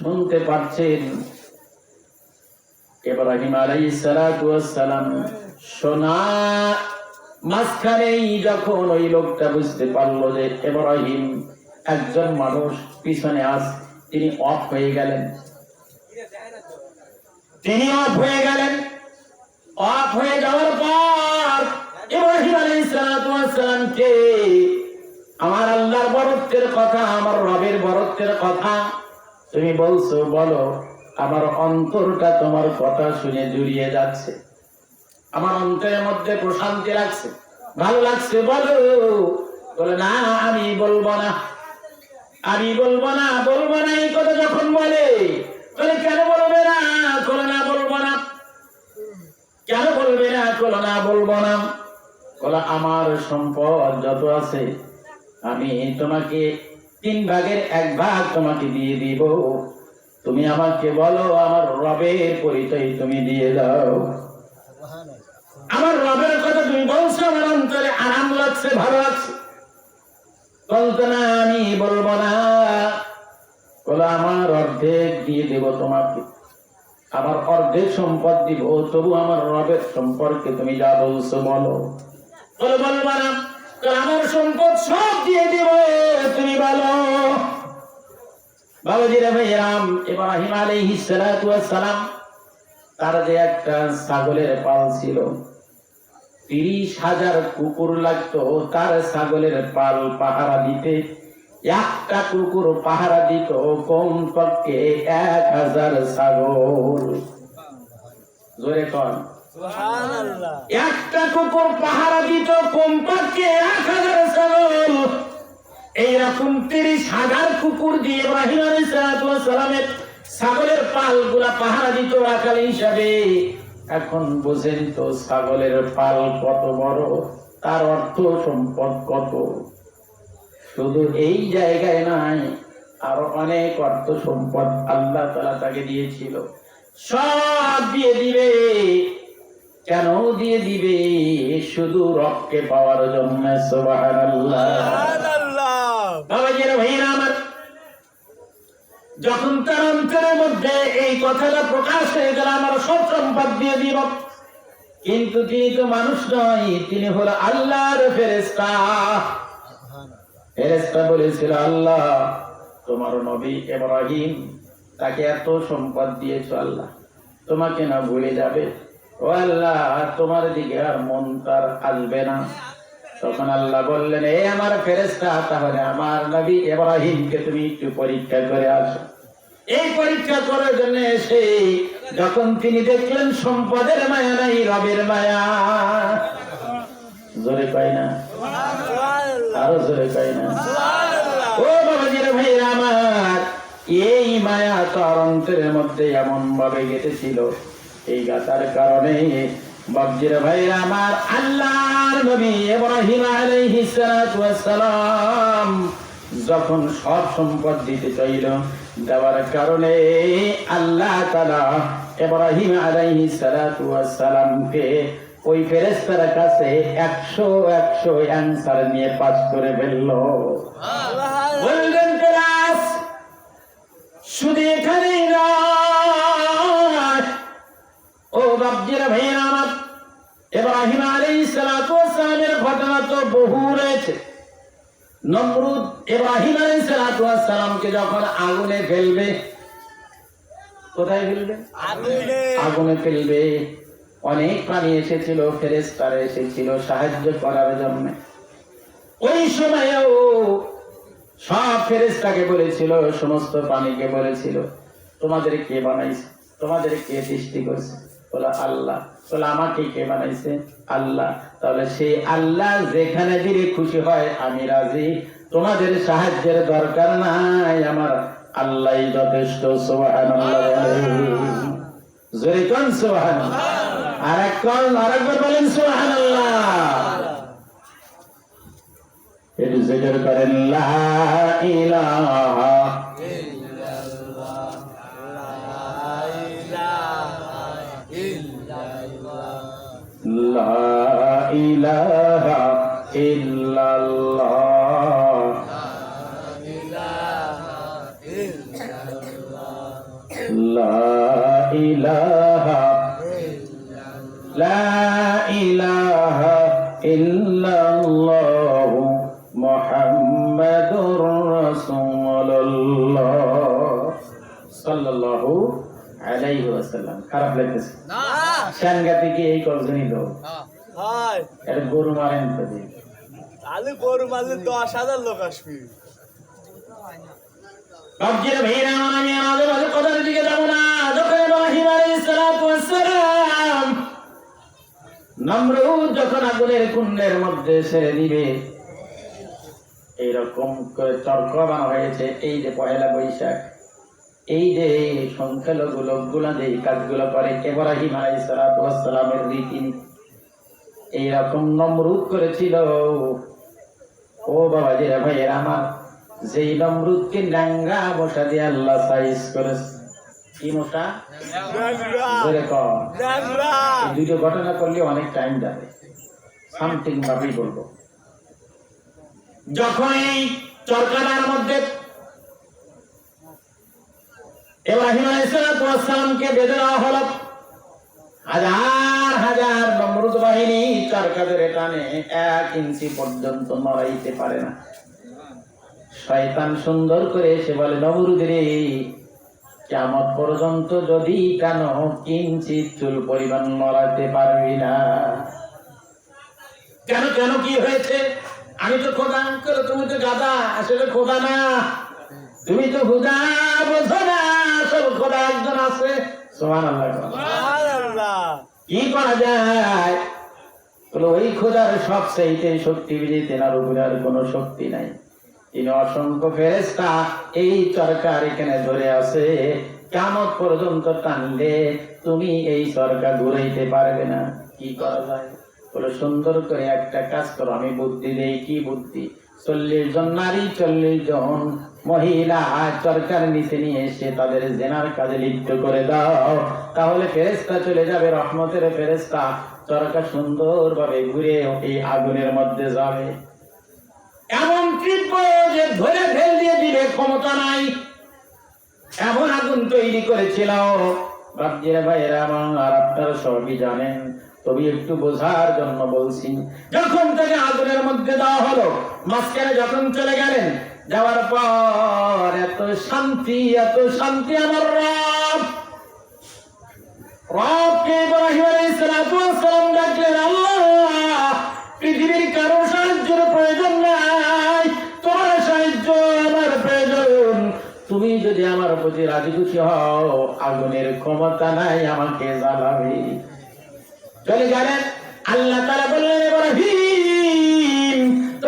শুনতে আলাইহিস সালাতু ওয়াস সালাম সোনা মাঝখানেই যখন ওই লোকটা বুঝতে পারল যে ইব্রাহিম একজন মানুষ পিছনে আস, তিনি অফ হয়ে গেলেন। তিনি অফ হয়ে গেলেন। অফ হয়ে যাওয়ার পর ইব্রাহিম সালামকে আমার আল্লাহর বরত্বের কথা, আমার রবের বরত্বের কথা। তুমি বলছো, বলো, আমার অন্তরটা তোমার কথা শুনে জুড়িয়ে যাচ্ছে। আমার অন্তরের মধ্যে প্রশান্তি লাগছে। ভালো লাগছে, বলো। বলে, না, আমি বলব না। আমি বলব না বলব না, এই কথা যখন বলে বলে কেন বলবে না? বলে না, বলব না। কেন বলবে না? বলো না, বলব না। বলে, আমার সম্পদ যত আছে, আমি তোমাকে তিন ভাগের এক ভাগ তোমাকে দিয়ে দিব। তুমি আমাকে বলো, আমার রবের পরিচয় তুমি দিয়ে দাও। আমার রবের কথা তুমি বলছো, আমার অন্তরে আরাম লাগছে, ভালো লাগছে। বলতো না, আমি বলব না। বলো, আমার অর্ধেক দিয়ে দেব তোমাকে। আমার অর্ধেক সম্পদ দিব, তবু আমার রবের সম্পর্কে তুমি যা বলছো বলো। বলো বলব না আমার সম্পদ সব দিয়ে দিব তুমি বলো বাবাজিরা ভাইরাম ইব্রাহিম আলাইহিস সালাতু সালাম, তার যে একটা ছাগলের পাল ছিল, তিরিশ হাজার কুকুর লাগতো, তার ছাগলের পাল পাহারা দিতে, একটা কুকুর পাহারা দিত, কমপক্ষে এক হাজার ছাগল। জোরে কন। একটা কুকুর পাহারা দিত, কমপক্ষে এক হাজার ছাগল। এইরকম তিরিশ হাজার কুকুর দিয়ে ইব্রাহিম সালামের ছাগলের পালগুলা পাহারা দিত রাখাল হিসাবে। এখন বোঝেন তো ছাগলের পাল কত বড়, তার অর্থ সম্পদ কত? শুধু এই জায়গায় নাই আরও অনেক অর্থ সম্পদ আল্লাহ তালা তাকে দিয়েছিল। সব দিয়ে দিবে। কেন দিয়ে দিবে? শুধু রবকে পাওয়ার জন্য যখন তার অন্তরের মধ্যে এই কথাটা প্রকাশ হয়ে গেল আমার সব সম্পদ দিয়ে দিব। কিন্তু তিনি তো মানুষ নয় তিনি হলো আল্লাহর ফেরেস্তা ফেরেস্তা বলেছিল আল্লাহ তোমার নবী ইব্রাহিম তাকে এত সম্পদ দিয়েছ আল্লাহ। তোমাকে না ভুলে যাবে ও আল্লাহ তোমার দিকে আর মন তার আসবে না। তখন আল্লাহ বললেন, এ আমার ফেরেস্তা তাহলে আমার নবী ইব্রাহিমকে তুমি একটু পরীক্ষা করে আসো। এই পরীক্ষা করার জন্য এসে যখন তিনি দেখলেন, সম্পদের মায়া নাই, রবের মায়া। জোরে পাই না? আরও জোরে পাই না? ও বাবাজির ভাইরা আমার, এই মায়া তার অন্তরের মধ্যে এমন ভাবে গেঁথেছিল এই গাতার কারণে বাবজির ভাইরা আমার আল্লাহর নবী ইব্রাহিম আলাইহিস সালাতু ওয়াস সালাম যখন সব সম্পদ দিতে চাইল দেওয়ার কারণে আল্লাহ তাআলা ইব্রাহিম আলাইহিস সালাতু ওয়াস সালামকে ওই ফেরেশতার কাছে একশো একশো অ্যান্সার নিয়ে পাস করে ফেলল। বললেন শুধু এখানেই নয় ভাইয়ের আমার ঘটনা তো বহু রয়েছে। নমরুদ যখন আগুনে ফেলবে কোথায় ফেলবে? আগুনে। ফেলবে। অনেক প্রাণী এসেছিল ফেরেস্তারা এসেছিল সাহায্য করার জন্য। ওই সময়েও সব ফেরেস্তাকে বলেছিল সমস্ত প্রাণীকে বলেছিল তোমাদের কে বানাইছে? তোমাদের কে সৃষ্টি করছে? বলে, আল্লাহ। বলে, আমাকে কে বানাইছে? আল্লাহ। তাহলে সেই আল্লাহ যেখানে দিলে খুশি হয়, আমি রাজি। তোমাদের সাহায্যের দরকার নাই আমার। আল্লাহ যথেষ্ট, সুবহানাল্লাহ জোরে কোন সুবহানাল্লাহ? আর এক কল আরেকবার বলেন সুবহানাল্লাহ। একটু জিকির করেন, লা ইলাহা ইলাহা ইল্লাল্লাহ। লা ইলাহা লা ইলাহা ইল্লাল্লাহু মুহাম্মাদুর রাসূলুল্লাহ। সাল্লাল্লাহু আলাইহি ওয়াসাল্লাম। খারাপ লাগতেছে। সাংঘাতিক এই করছেনই তো। হয়। এটা গরু মারেন তাহলে গরু মারলে দশ হাজার লোক আসবি। রব্জের ভাইরা আমি আমাদের মাঝে কথার দিকে যাব না। যখন ইব্রাহিম আলাইহিস সালাম নমরুদ যখন আগুনের কুণ্ডের মধ্যে ছেড়ে দিবে এইরকম করে তর্ক বানা হয়েছে। এই যে পয়লা বৈশাখ এই যে সংখ্যালঘু লোকগুলা যে কাজগুলো করে ইব্রাহিম আলাইহিস সালামের রীতিনীতি এইরকম নমরুদ করেছিল। ও বাবা যে ভাইয়ের আমার যেই নমরুদকে ডাঙ্গা বসা দিয়ে আল্লাহ সাইজ করেছে। কি এই দুটো ঘটনা করলে অনেক টাইম যাবে। সামথিং ভাবেই বলব। যখন এই চরকাটার মধ্যে ইব্রাহিম আলাইহিসসালামকে বেঁধে দেওয়া হলো হাজার হাজার নমরুদ বাহিনী টানে এক ইঞ্চি পর্যন্ত পারে না। শয়তান সুন্দর করে এসে বলে নবরুদের কেমন পর্যন্ত যদি কেন চুল পরিমাণ নড়াতে পারবি না? কেন কেন, কি হয়েছে? আমি তো খোদা করে তুমি তো গাদা আসলে খোদা না। তুমি তো খুদা বোঝো না সব খোদা একজন আছে। সোমান আল্লাহ কি করা যায়? ওই খোদার সব চাইতে শক্তি উপরে আর কোনো শক্তি নাই। তিনি অসংখ্য ফেরেস্তা এই চরকার এখানে ধরে আছে। কেমন পর্যন্ত টানলে তুমি এই সরকার ঘুরাইতে পারবে না। কি করা যায়? বলে, সুন্দর করে একটা কাজ করো। আমি বুদ্ধি দেই, কি বুদ্ধি? চল্লিশ জন নারী, চল্লিশ জন মহিলা চরকার নিচে নিয়ে এসে তাদের জেনার কাজে লিপ্ত করে দাও। তাহলে ফেরেস্তা চলে যাবে, রহমতের ফেরেস্তা চরকা সুন্দর ভাবে ঘুরে এই আগুনের মধ্যে যাবে এমন যে ধরে ফেল দিয়ে দিবে, ক্ষমতা নাই। এমন আগুন তৈরি করেছিল বাপজিরা ভাইয়েরা আমার আপনারা সবই জানেন। তবে একটু বোঝার জন্য বলছি, যখন তাকে আগুনের মধ্যে দেওয়া হলো, মাঝখানে যখন চলে গেলেন যাওয়ার পর এত শান্তি এত শান্তি আমার রব। রবকে ইব্রাহিম ডাকলেন, আল্লাহ, পৃথিবীর কারও সাহায্যের প্রয়োজন নাই। তোমার সাহায্য আমার প্রয়োজন। তুমি যদি আমার প্রতি রাজি খুশি হও, আগুনের ক্ষমতা নাই আমাকে জ্বালাবে চলে গেলেন। আল্লাহ তারা বললেন, ইব্রাহিম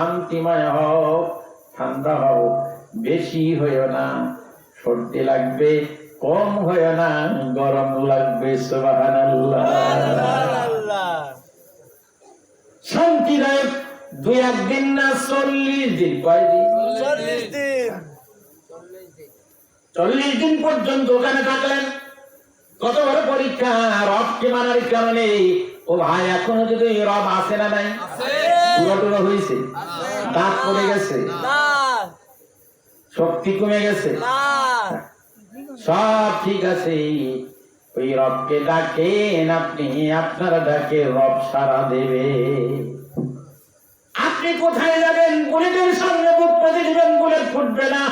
শান্তিময় হও ঠান্ডা হও বেশি হইও না। সর্দি লাগবে কম হইও না গরম লাগবে দুই একদিন না চল্লিশ দিন কয়দিন চল্লিশ দিন। চল্লিশ দিন পর্যন্ত ওখানে থাকলেন। কত বড় পরীক্ষা রবকে মানার কারণে। ও ভাই এখনও যদি রব আসে না নাই? হয়েছে। দাঁত পড়ে গেছে। শক্তি কমে গেছে। সব ঠিক আছে। ওই রবকে ডাকেন আপনি, আপনার ডাকে রব সারা দেবে। আপনি কোথায় যাবেন? বুলেটের সামনে বুক পেতে দিবেন বুলেট ফুটবে না।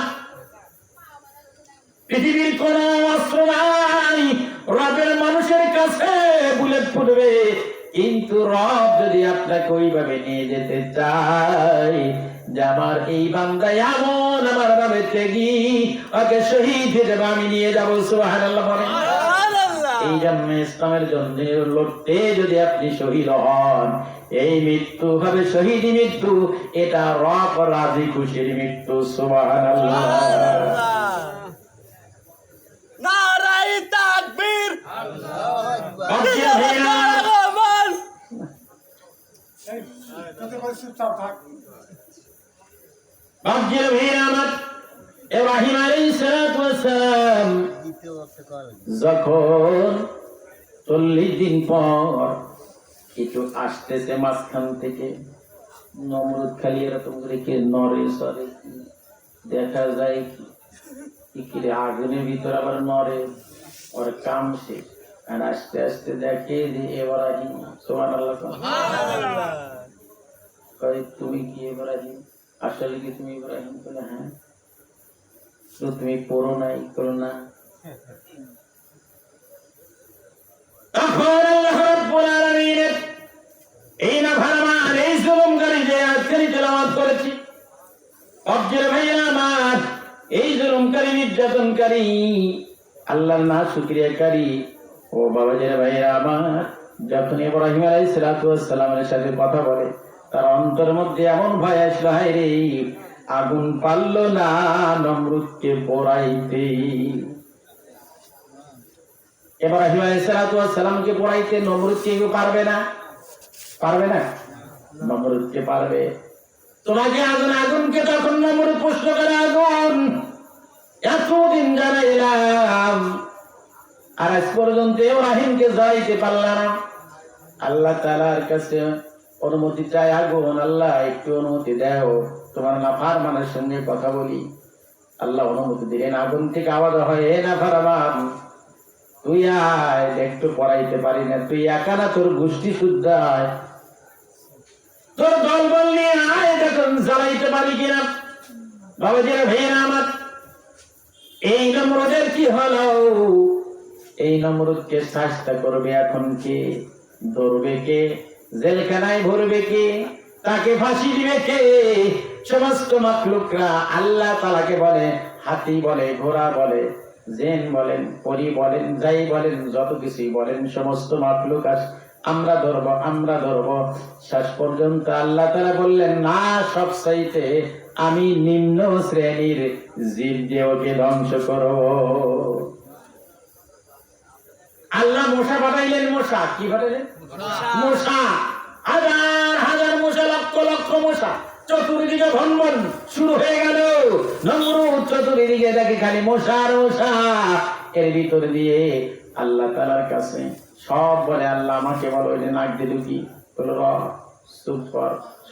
পৃথিবীর কোন অস্ত্র নাই। রবের মানুষের কাছে বুলেট ফুটবে। কিন্তু রব যদি আপনাকে ওইভাবে নিয়ে যেতে চায় যে আমার এই বান্দা এমন আমার নামে ত্যাগী ওকে শহীদ হিসেবে আমি নিয়ে যাব সুহান এই জন্য ইসলামের জন্য লড়তে যদি আপনি শহীদ হন এই মৃত্যু হবে শহীদ মৃত্যু এটা রব রাজি খুশির মৃত্যু সুবাহ ভাইয়ের আমার ওয়াস যখন চল্লিশ দিন পর আসতেছে মাঝখান থেকে, নমরুদ খালি এরকম নরে সরে দেখা যায় কি? কিরে আগুনের ভিতর আবার নরে ওর কাম শেষ। আর আস্তে আস্তে দেখে যে এবার এবারাহিম সোমান আল্লাহ কয়, তুমি কি ইব্রাহিম? আসলে কি তুমি ইব্রাহিম? বলে হ্যাঁ। তো তুমি পড়ো করো না। আল্লাহ এই না এই জুলুমকারী যে আজকারি তেলাওয়াত করেছি ভাইয়া আমার, এই জুলুমকারী নির্যাতনকারী, আল্লাহর না ও ভাইয়া আমার, যখন ইব্রাহিম সালামের সাথে কথা বলে তার অন্তর মধ্যে এমন ভয় আসলো, হায় রে, আগুন পারল না নমরুদকে পোড়াইতে। ওয়াস সালামকে পড়াইতে নমরুদ কেউ পারবে না? পারবে না? নমরুদকে পারবে। তোমাকে আগুন, আগুনকে তখন নমরুদ প্রশ্ন করে, আগুন, এতদিন জানাইলাম আর আজ পর্যন্ত ইব্রাহিমকে যাইতে পারলাম আল্লাহ তাআলার কাছে অনুমতি চাই আগুন আল্লাহ, একটু অনুমতি দাও। তোমার নাফার মানের সঙ্গে কথা বলি। আল্লাহ অনুমতি দিলেন, আগুন থেকে আওয়াজ হয়, এ নাফার আমার, তুই আয় একটু পড়াইতে পারি না, তুই একা না, তোর গোষ্ঠী শুদ্ধ আয়। তোর দল বল নিয়ে আয় দেখুন পারি কিনা? বাবাজিরা ভাইয়েরা আমার। এই নম্রদের কি হলো? এই নম্রদকে শাস্তা করবে এখন কে? ধরবে কে? জেলখানায় ভরবে কে? তাকে ফাঁসি দিবে কে? সমস্ত মাকলুকরা আল্লাহ তালাকে বলে, হাতি বলে, ঘোড়া বলে, জেন বলেন, পরি বলেন, যাই বলেন, যত কিছুই বলেন, সমস্ত মাকলুক আস, আমরা ধরব আমরা ধরব। শেষ পর্যন্ত আল্লাহ তারা বললেন, না, সব চাইতে আমি নিম্ন শ্রেণির জীব দিয়ে ওকে ধ্বংস করব আল্লাহ মশা পাঠাইলেন মশা, কি পাঠাইলেন? দিয়ে দিয়ে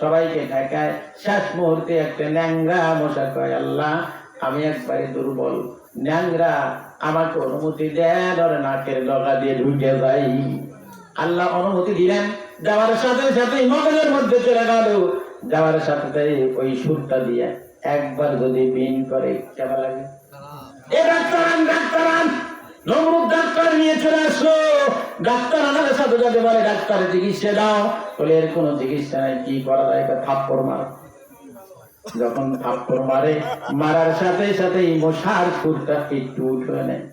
সবাইকে ঠেকায়। শেষ মুহূর্তে একটা ন্যাংরা মশা কয়, আল্লাহ, আমি একবারে দুর্বল। ন্যাংরা, আমাকে অনুমতি দেন ধরে নাকের লগা দিয়ে ঢুকে যাই। আল্লাহ অনুমতি দিলেন, যাওয়ার সাথে সাথে মগজের মধ্যে চলে গেল। যাওয়ার সাথে ওই সুরটা দিয়ে একবার যদি বিন করে, কেমন লাগে? এ ডাক্তারান ডাক্তারান চিকিৎসা দাও। বলে কোনো চিকিৎসা নাই, কি করা যায়? থাপ্পড় যখন থাপ্পড় মারে, মারার সাথে সাথে মশার একটু নেয়।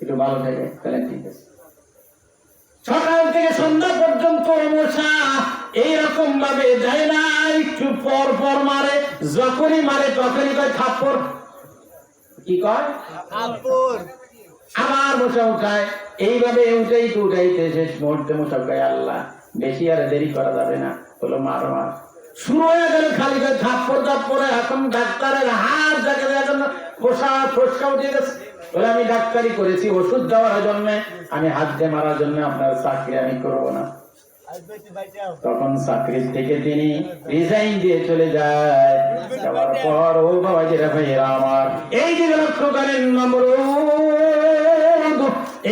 একটু ভালো থাকে ঠিক আছে। সকাল থেকে সন্ধ্যা পর্যন্ত মশা এইরকম ভাবে যায় না একটু পর পর মারে যখনই মারে তখনই কয় থাপ্পড়। কি কয়? আপুর আবার মশা উঠায়। এইভাবে উঠাইতে উঠাইতে শেষ মুহূর্তে মশা উঠায় আল্লাহ বেশি আর দেরি করা যাবে না হলো মার মার শুরু হয়ে গেল খালি করে থাপ্পড় থাপ্পড়ে এখন ডাক্তারের হাত দেখে এখন মশা ফসকা উঠে গেছে বলে আমি ডাক্তারি করেছি ওষুধ দেওয়ার জন্য। আমি হাত দিয়ে মারার জন্য আপনার চাকরি আমি করব না। তখন চাকরি থেকে তিনি রিজাইন দিয়ে চলে যায়। যাওয়ার পর ও বাবা যেটা ভাইয়েরা আমার এই যে লক্ষ্য করেন নমরুদ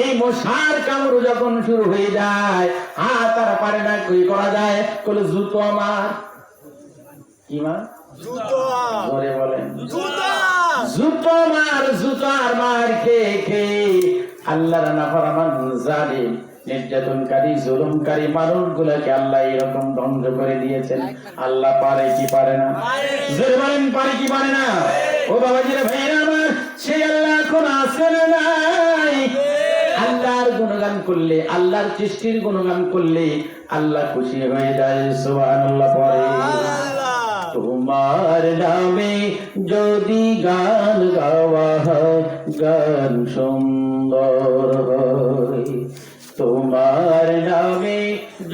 এই মশার কামড় যখন শুরু হয়ে যায় হাত তারা পারে না কি করা যায়? বলে জুতো আমার। কি মা? জুতো ধরে বলেন। জুতো জুতো মার, জুতার মার খেয়ে খেয়ে আল্লাহর নাফরমান জালিম, নির্যাতনকারী, জুলুমকারী মানুষ গুলাকে আল্লাহ এরকম ধ্বংস করে দিয়েছেন। আল্লাহ পারে কি পারে না? বলেন, পারে কি পারে না? ও বাবাজিরা ভাইরা আমার সেই আল্লাহ এখন আসেন নাই? আল্লাহর গুণগান করলে, আল্লাহর সৃষ্টির গুণগান করলে আল্লাহ খুশি হয়ে যায়, সুবহানাল্লাহ, পরে। তোমার নামে যদি গান গাওয়া হয়, গান সুন্দর তোমার নামে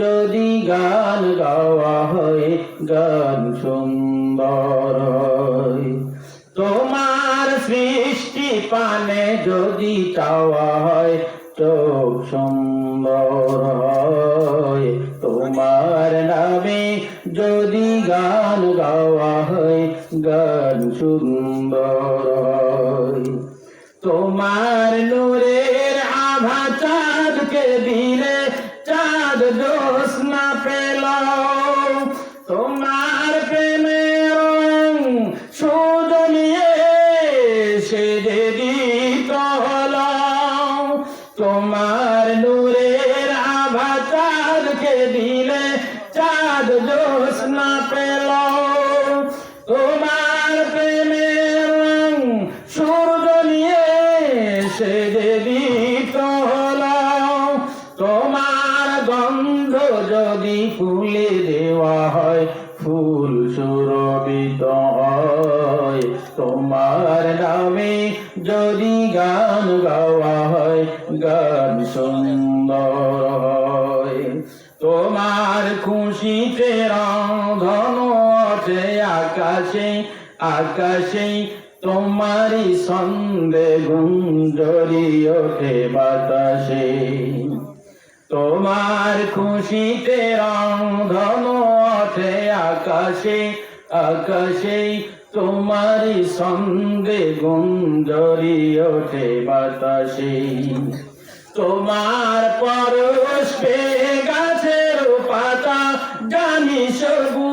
যদি গান গাওয়া হয়, গান সুন্দর তোমার সৃষ্টি পানে যদি চাওয়া হয়, তো সুন্দর হয়। তোমার নামে যদি গান গাওয়া হয় গান সুন্দর তোমার নূরের যে তোমার গন্ধ যদি ফুলে দেওয়া হয়, ফুল সুরবিত হয়। তোমার নামে যদি গান গাওয়া হয়, গান সুন্দর হয়। তোমার খুশিতে রন্ধন ওঠে আকাশে আকাশে তোমারই সন্দে গুঞ্জরি ওঠে বাতাসে। তোমার খুশিতে রন্ধন ওঠে আকাশে আকাশে তোমারই সঙ্গে গুঞ্জরি ওঠে বাতাসে। তোমার পরশ পে গাছের পাতা জানি সবুজ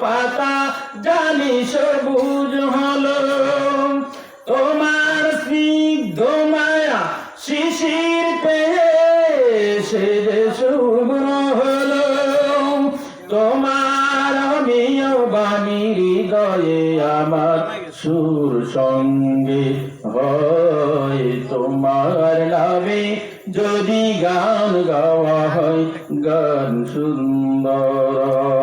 পাতা, জানি সবুজ হলো। তোমার স্নিগ্ধ মায়া শিশির পেয়ে সে যে শুভ্র হলো। তোমার অমিয় বাণী হৃদয়ে আমার সুর সঙ্গে হয়। তোমার নামে যদি গান গাওয়া হয়, গান সুন্দর।